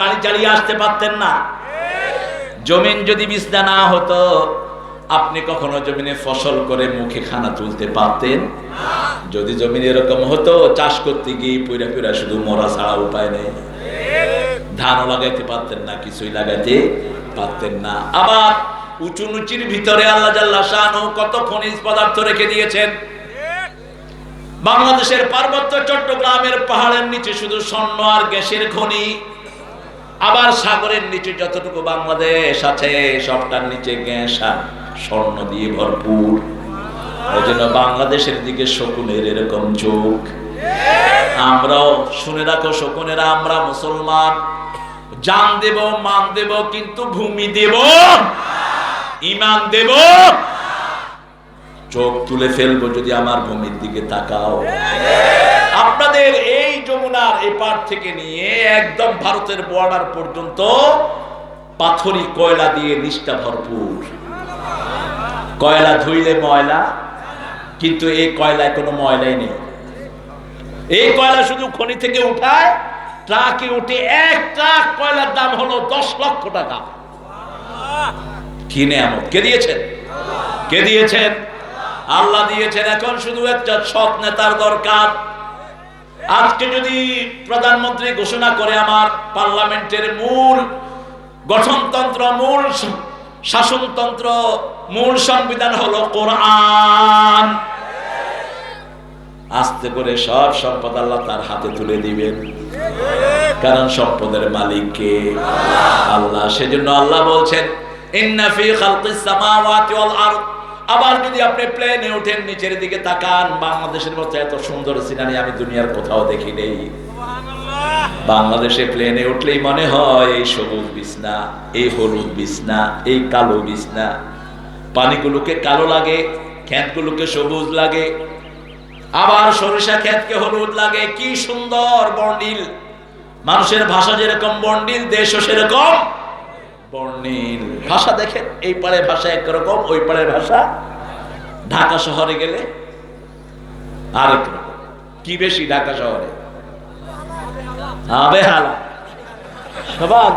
গাড়ি চালিয়ে আসতে পারতেন না। জমিন যদি না হতো, আপনি কখনো জমিনে ফসল করে মুখে খানা তুলতে পারতেন? যদি জমিন এরকম হতো, চাষ করতে গিয়ে পুরা পুরা শুধু মরা ছাড়া উপায় নেই। ধানও লাগাইতে পারতেন না, কিছুই লাগাইতে পারতেন না। আবার উঁচু নুচির ভিতরে আল্লাহ জাল্লা কত খনিজ পদার্থ রেখে দিয়েছেন। বাংলাদেশের পার্বত্য চট্টগ্রামের পাহাড়ের নিচে শুধু স্বর্ণ আর গ্যাসের খনি। আবার সাগরের নিচে যতটুকু বাংলাদেশ আছে, সবটার নিচে গ্যাস স্বর্ণ দিয়ে ভরপুর। ওই জন্য বাংলাদেশের দিকে শকুনের এরকম চোখ। আমরাও, শুনে রাখো শকুনেরা, আমরা মুসলমান। জান দেব, মান দেব, কিন্তু ভূমি দেব। ইমান দেব। চোখ তুলে ফেলব যদি আমার ভূমির দিকে তাকাও। আপনাদের এই যমুনার এপার থেকে নিয়ে একদম ভারতের বর্ডার পর্যন্ত পাথরি কয়লা দিয়ে নিষ্ঠা ভরপুর। কয়লা ধুইলে ময়লা, কিন্তু এই কয়লায় কোনো ময়লাই নেই। এই কয়লা শুধু খনি থেকে উঠায়, ট্রাকে উঠে এক ট্রাক কয়লার দাম হলো দশ লক্ষ টাকা। কিনে আমত কে দিয়েছেন? কে দিয়েছেন? আল্লাহ দিয়েছেন। এখন শুধু একটা সৎ নেতার দরকার। আজকে যদি প্রধানমন্ত্রী ঘোষণা করে আমার পার্লামেন্টের মূল গঠনতন্ত্র, মূল শাসনতন্ত্র, মূল সংবিধান হলো কোরআন। আস্তে করে সব সম্পদ আল্লাহ তার হাতে তুলে দিবেন। কারণ সম্পদের মালিক কে? আল্লাহ। সেজন্য আল্লাহ বলছেন, ইন্না ফি খালকিস সামাওয়াতি ওয়াল আরদ। আবার যদি আপনি প্লেনে ওঠেন নিচের দিকে তাকান বাংলাদেশের মতো এত সুন্দর সিনারি আমি দুনিয়ার কোথাও দেখি নেই। বাংলাদেশে প্লেনে উঠলেই মনে হয় এই সবুজ বিছনা এই হলুদ বিছনা এই কালো বিছনা। পানিগুলোকে কালো লাগে ক্ষেতগুলোকে সবুজ লাগে। আবার সরিষা ক্ষেতকে হলুদ লাগে কি সুন্দর বন্ডিল মানুষের ভাষা যেরকম বর্ণিল দেশও সেরকম। বর্ণিল ভাষা দেখেন, এই পাড়ের ভাষা একরকম, ওই পাড়ের ভাষা ঢাকা শহরে গেলে আরেক রকম। কি বেশি ঢাকা শহরে? আবে হালা সবার